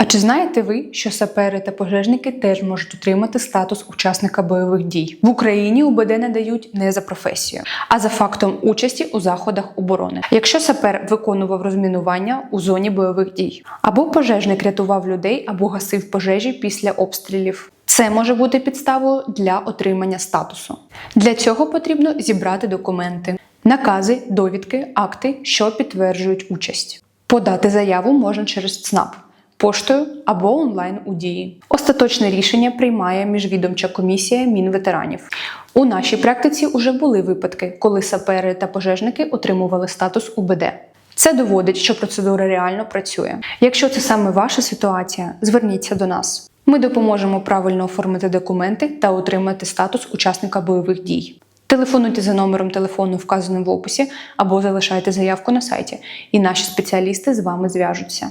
А чи знаєте ви, що сапери та пожежники теж можуть отримати статус учасника бойових дій? В Україні УБД надають не за професією, а за фактом участі у заходах оборони. Якщо сапер виконував розмінування у зоні бойових дій, або пожежник рятував людей або гасив пожежі після обстрілів. Це може бути підставою для отримання статусу. Для цього потрібно зібрати документи, накази, довідки, акти, що підтверджують участь. Подати заяву можна через ЦНАП, поштою або онлайн у дії. Остаточне рішення приймає міжвідомча комісія Мінветеранів. У нашій практиці вже були випадки, коли сапери та пожежники отримували статус УБД. Це доводить, що процедура реально працює. Якщо це саме ваша ситуація, зверніться до нас. Ми допоможемо правильно оформити документи та отримати статус учасника бойових дій. Телефонуйте за номером телефону, вказаним в описі, або залишайте заявку на сайті, і наші спеціалісти з вами зв'яжуться.